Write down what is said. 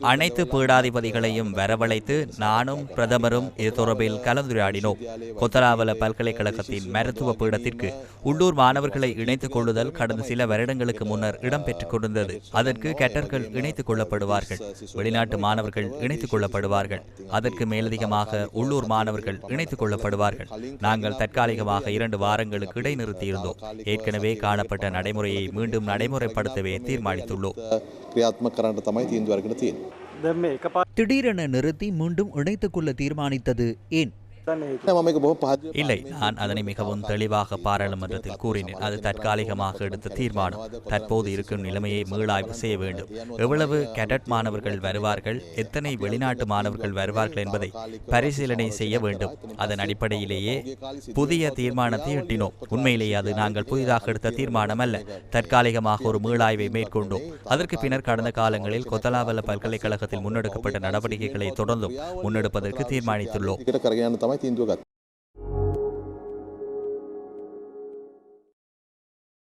அனைத்து பீடாதிபதிகளையும் வரவழைத்து நானும் பிரதமரும் இது தொடர்பில் கலந்துரையாடினோம். கொத்தலாவல பல்கலைக்கழகத்தின் மருத்துவ பீடத்திற்கு உள்ளூர் மாணவர்களை இணைத்துக் கொள்ளுதல் கடந்த சில வருடங்களுக்கு முன்னர் இடம்பெற்றுக் கொண்டிருந்தது. அதற்கு கெட்டர்கள் இணைத்துக் கொள்ளப்படுவார்கள். வெளிநாட்டு மாணவர்கள் இணைத்துக் கொள்ளப்படுவார்கள். அதற்கு மேலதிகமாக உள்ளூர் மாணவர்கள் இணைத்துக் கொள்ளப்படுவார்கள். நாங்கள் தற்காலிகமாக இரண்டு வாரங்களுக்கு இடைநிறுத்தியிருந்தோம். ஏற்கனவே காணப்பட்ட நடைமுறையை மீண்டும் நடைமுறைப்படுத்தவே தீர்மானித்துள்ளோம். தீர்மானமாய் தீர்ந்து வருகிற திடீரென நிறுத்தி மீண்டும் இணைத்துக் கொள்ள தீர்மானித்தது. ஏன்? இல்லை நான் அதனை மிகவும் தெளிவாக பாராளுமன்றத்தில் கூறினேன். அது தற்காலிகமாக எடுத்த தீர்மானம். தற்போது இருக்கும் நிலைமையை மீளாய்வு செய்ய வேண்டும். எவ்வளவு கேடட் மாணவர்கள் வருவார்கள் எத்தனை வெளிநாட்டு மாணவர்கள் வருவார்கள் என்பதை பரிசீலனை செய்ய வேண்டும். அதன் அடிப்படையிலேயே புதிய தீர்மானத்தை எட்டினோம். உண்மையிலேயே அது நாங்கள் புதிதாக எடுத்த தீர்மானம் அல்ல தற்காலிகமாக ஒரு மீளாய்வை மேற்கொண்டோம். அதற்கு பின்னர் கடந்த காலங்களில் கொத்தலாவல்ல பல்கலைக்கழகத்தில் முன்னெடுக்கப்பட்ட நடவடிக்கைகளை தொடர்ந்தும் முன்னெடுப்பதற்கு தீர்மானித்துள்ளோம். mai tinduga